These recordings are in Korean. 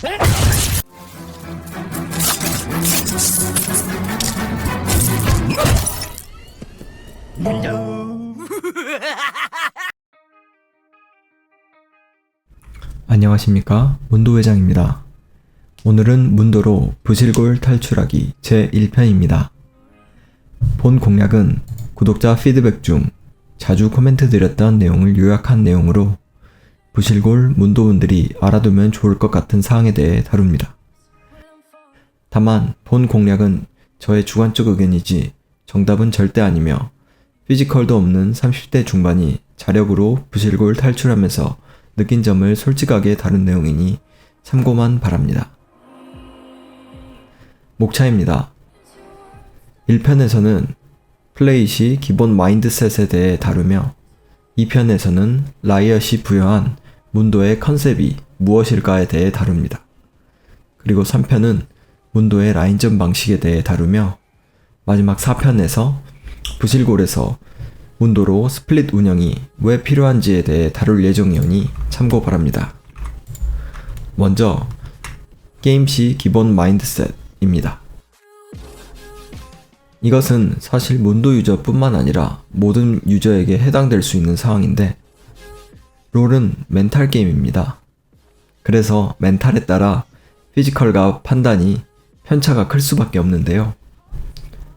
안녕하십니까 문도 회장입니다. 오늘은 문도로 부실골 탈출하기 제 1편입니다. 본 공략은 구독자 피드백 중 자주 코멘트 드렸던 내용을 요약한 내용으로 부실골 문도분들이 알아두면 좋을 것 같은 사항에 대해 다룹니다. 다만 본 공략은 저의 주관적 의견이지 정답은 절대 아니며 피지컬도 없는 30대 중반이 자력으로 부실골 탈출하면서 느낀 점을 솔직하게 다룬 내용이니 참고만 바랍니다. 목차입니다. 1편에서는 플레이 시 기본 마인드셋에 대해 다루며 2편에서는 라이엇이 부여한 문도의 컨셉이 무엇일까에 대해 다룹니다. 그리고 3편은 문도의 라인전 방식에 대해 다루며 마지막 4편에서 부실골에서 문도로 스플릿 운영이 왜 필요한지에 대해 다룰 예정이오니 참고 바랍니다. 먼저 게임 시 기본 마인드셋입니다. 이것은 사실 문도 유저뿐만 아니라 모든 유저에게 해당될 수 있는 사항인데 롤은 멘탈 게임입니다. 그래서 멘탈에 따라 피지컬과 판단이 편차가 클 수밖에 없는데요.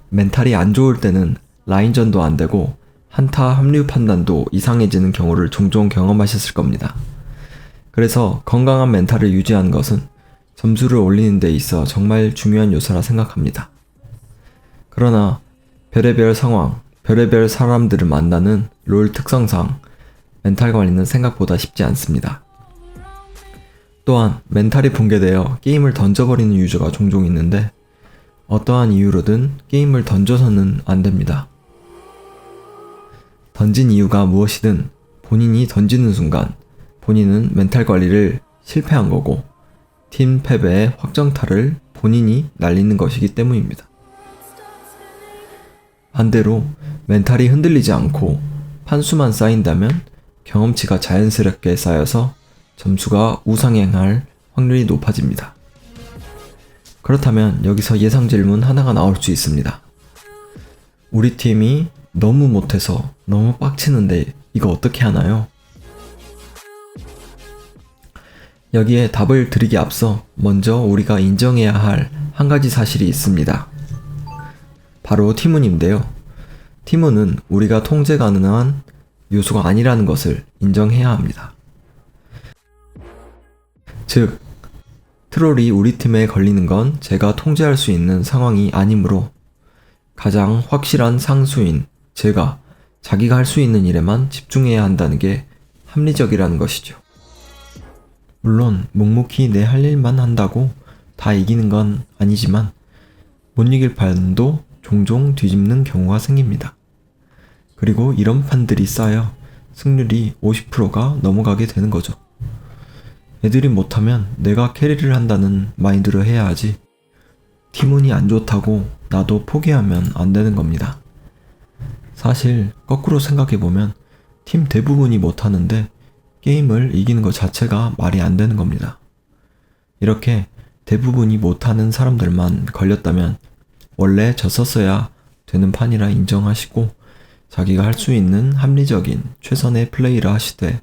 멘탈이 안 좋을 때는 라인전도 안 되고 한타 합류 판단도 이상해지는 경우를 종종 경험하셨을 겁니다. 그래서 건강한 멘탈을 유지하는 것은 점수를 올리는 데 있어 정말 중요한 요소라 생각합니다. 그러나 별의별 상황, 별의별 사람들을 만나는 롤 특성상 멘탈 관리는 생각보다 쉽지 않습니다. 또한 멘탈이 붕괴되어 게임을 던져버리는 유저가 종종 있는데 어떠한 이유로든 게임을 던져서는 안 됩니다. 던진 이유가 무엇이든 본인이 던지는 순간 본인은 멘탈 관리를 실패한 거고 팀 패배의 확정타를 본인이 날리는 것이기 때문입니다. 반대로 멘탈이 흔들리지 않고 판수만 쌓인다면 경험치가 자연스럽게 쌓여서 점수가 우상향할 확률이 높아집니다. 그렇다면 여기서 예상 질문 하나가 나올 수 있습니다. 우리 팀이 너무 못해서 너무 빡치는데 이거 어떻게 하나요? 여기에 답을 드리기 앞서 먼저 우리가 인정해야 할 한 가지 사실이 있습니다. 바로 티문인데요. 티문은 우리가 통제 가능한 요소가 아니라는 것을 인정해야 합니다. 즉, 트롤이 우리 팀에 걸리는 건 제가 통제할 수 있는 상황이 아니므로 가장 확실한 상수인 제가 자기가 할 수 있는 일에만 집중해야 한다는 게 합리적이라는 것이죠. 물론 묵묵히 내 할 일만 한다고 다 이기는 건 아니지만 못 이길 판도 종종 뒤집는 경우가 생깁니다. 그리고 이런 판들이 쌓여 승률이 50%가 넘어가게 되는 거죠. 애들이 못하면 내가 캐리를 한다는 마인드로 해야 하지. 팀운이 안 좋다고 나도 포기하면 안 되는 겁니다. 사실 거꾸로 생각해보면 팀 대부분이 못하는데 게임을 이기는 것 자체가 말이 안 되는 겁니다. 이렇게 대부분이 못하는 사람들만 걸렸다면 원래 졌었어야 되는 판이라 인정하시고 자기가 할 수 있는 합리적인 최선의 플레이를 하시되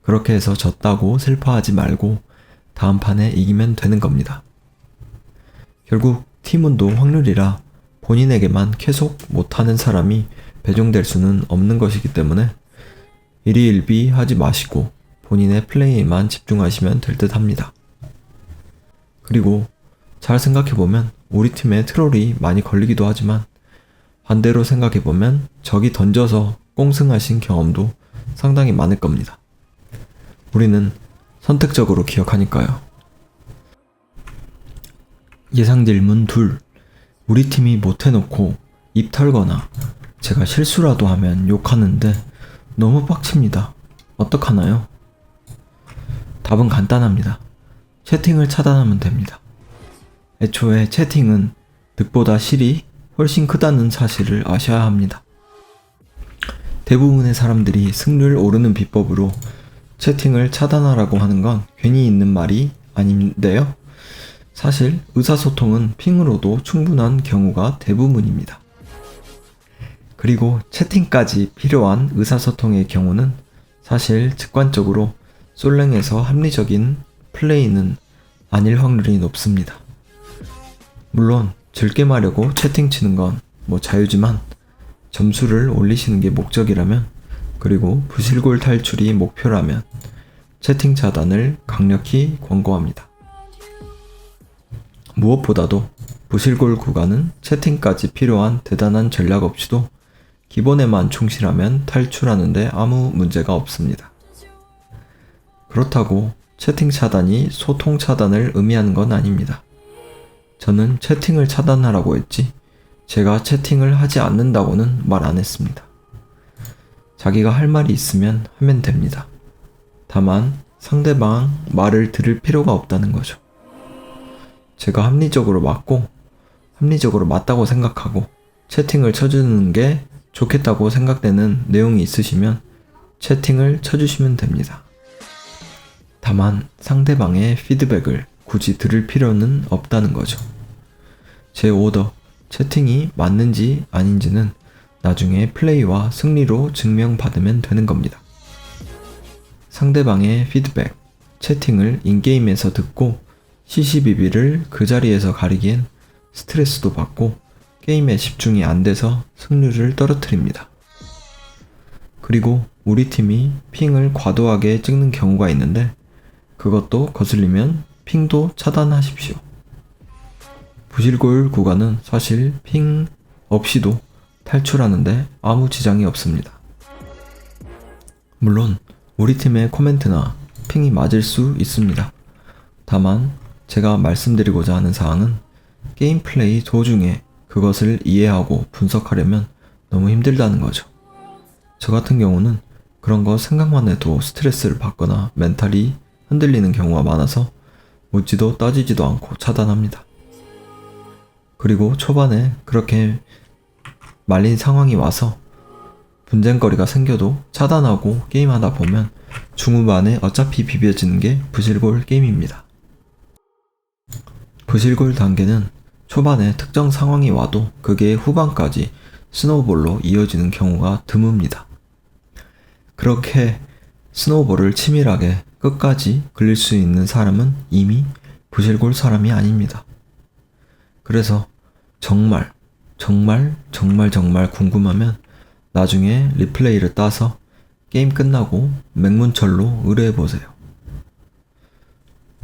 그렇게 해서 졌다고 슬퍼하지 말고 다음 판에 이기면 되는 겁니다. 결국 팀운도 확률이라 본인에게만 계속 못하는 사람이 배정될 수는 없는 것이기 때문에 일희일비 하지 마시고 본인의 플레이에만 집중하시면 될 듯 합니다. 그리고 잘 생각해보면 우리 팀에 트롤이 많이 걸리기도 하지만 반대로 생각해보면 적이 던져서 꽁승하신 경험도 상당히 많을 겁니다. 우리는 선택적으로 기억하니까요. 예상 질문 둘. 우리 팀이 못해놓고 입 털거나 제가 실수라도 하면 욕하는데 너무 빡칩니다. 어떡하나요? 답은 간단합니다. 채팅을 차단하면 됩니다. 애초에 채팅은 득보다 실이 훨씬 크다는 사실을 아셔야 합니다. 대부분의 사람들이 승률 오르는 비법으로 채팅을 차단하라고 하는 건 괜히 있는 말이 아닌데요. 사실 의사소통은 핑으로도 충분한 경우가 대부분입니다. 그리고 채팅까지 필요한 의사소통의 경우는 사실 직관적으로 솔랭에서 합리적인 플레이는 아닐 확률이 높습니다. 물론 즐겜하려고 채팅 치는 건 뭐 자유지만 점수를 올리시는 게 목적이라면 그리고 부실골 탈출이 목표라면 채팅 차단을 강력히 권고합니다. 무엇보다도 부실골 구간은 채팅까지 필요한 대단한 전략 없이도 기본에만 충실하면 탈출하는데 아무 문제가 없습니다. 그렇다고 채팅 차단이 소통 차단을 의미하는 건 아닙니다. 저는 채팅을 차단하라고 했지, 제가 채팅을 하지 않는다고는 말 안 했습니다. 자기가 할 말이 있으면 하면 됩니다. 다만 상대방 말을 들을 필요가 없다는 거죠. 제가 합리적으로 맞고, 합리적으로 맞다고 생각하고, 채팅을 쳐주는 게 좋겠다고 생각되는 내용이 있으시면 채팅을 쳐주시면 됩니다. 다만 상대방의 피드백을 굳이 들을 필요는 없다는 거죠. 제 오더, 채팅이 맞는지 아닌지는 나중에 플레이와 승리로 증명받으면 되는 겁니다. 상대방의 피드백, 채팅을 인게임에서 듣고 시시비비를 그 자리에서 가리기엔 스트레스도 받고 게임에 집중이 안 돼서 승률을 떨어뜨립니다. 그리고 우리 팀이 핑을 과도하게 찍는 경우가 있는데 그것도 거슬리면 핑도 차단하십시오. 부실골 구간은 사실 핑 없이도 탈출하는데 아무 지장이 없습니다. 물론 우리 팀의 코멘트나 핑이 맞을 수 있습니다. 다만 제가 말씀드리고자 하는 사항은 게임 플레이 도중에 그것을 이해하고 분석하려면 너무 힘들다는 거죠. 저 같은 경우는 그런 거 생각만 해도 스트레스를 받거나 멘탈이 흔들리는 경우가 많아서 묻지도 따지지도 않고 차단합니다. 그리고 초반에 그렇게 말린 상황이 와서 분쟁거리가 생겨도 차단하고 게임하다 보면 중후반에 어차피 비벼지는 게 부실골 게임입니다. 부실골 단계는 초반에 특정 상황이 와도 그게 후반까지 스노우볼로 이어지는 경우가 드뭅니다. 그렇게 스노우볼을 치밀하게 끝까지 그릴 수 있는 사람은 이미 부실골 사람이 아닙니다. 그래서 정말, 정말, 정말, 정말 궁금하면 나중에 리플레이를 따서 게임 끝나고 맹문철로 의뢰해보세요.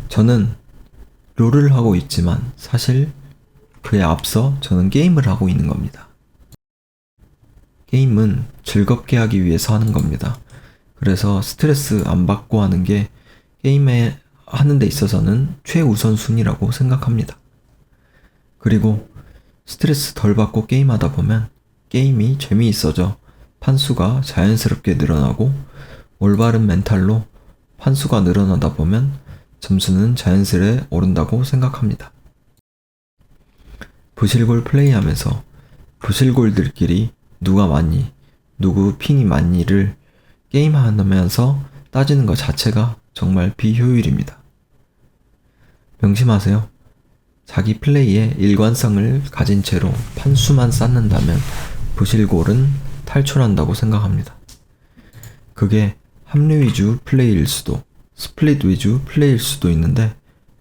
저는 롤을 하고 있지만 사실 그에 앞서 저는 게임을 하고 있는 겁니다. 게임은 즐겁게 하기 위해서 하는 겁니다. 그래서 스트레스 안 받고 하는 게 게임에 하는 데 있어서는 최우선순위라고 생각합니다. 그리고 스트레스 덜 받고 게임하다 보면 게임이 재미있어져 판수가 자연스럽게 늘어나고 올바른 멘탈로 판수가 늘어나다 보면 점수는 자연스레 오른다고 생각합니다. 부실골 플레이하면서 부실골들끼리 누가 많니, 누구 핑이 많니를 게임하면서 따지는 것 자체가 정말 비효율입니다. 명심하세요. 자기 플레이에 일관성을 가진 채로 판수만 쌓는다면 부실골은 탈출한다고 생각합니다. 그게 합류 위주 플레이일 수도, 스플릿 위주 플레이일 수도 있는데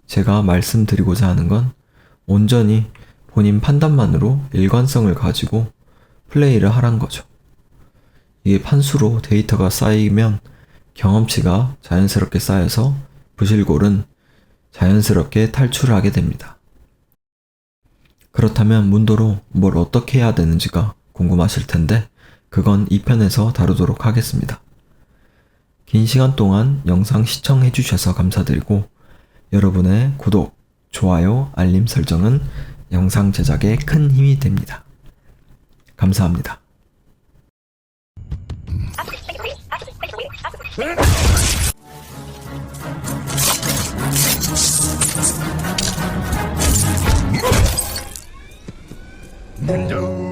제가 말씀드리고자 하는 건 온전히 본인 판단만으로 일관성을 가지고 플레이를 하란 거죠. 이게 판수로 데이터가 쌓이면 경험치가 자연스럽게 쌓여서 부실골은 자연스럽게 탈출을 하게 됩니다. 그렇다면 문도로 뭘 어떻게 해야 되는지가 궁금하실 텐데 그건 2편에서 다루도록 하겠습니다. 긴 시간 동안 영상 시청해 주셔서 감사드리고 여러분의 구독, 좋아요, 알림 설정은 영상 제작에 큰 힘이 됩니다. 감사합니다. 문도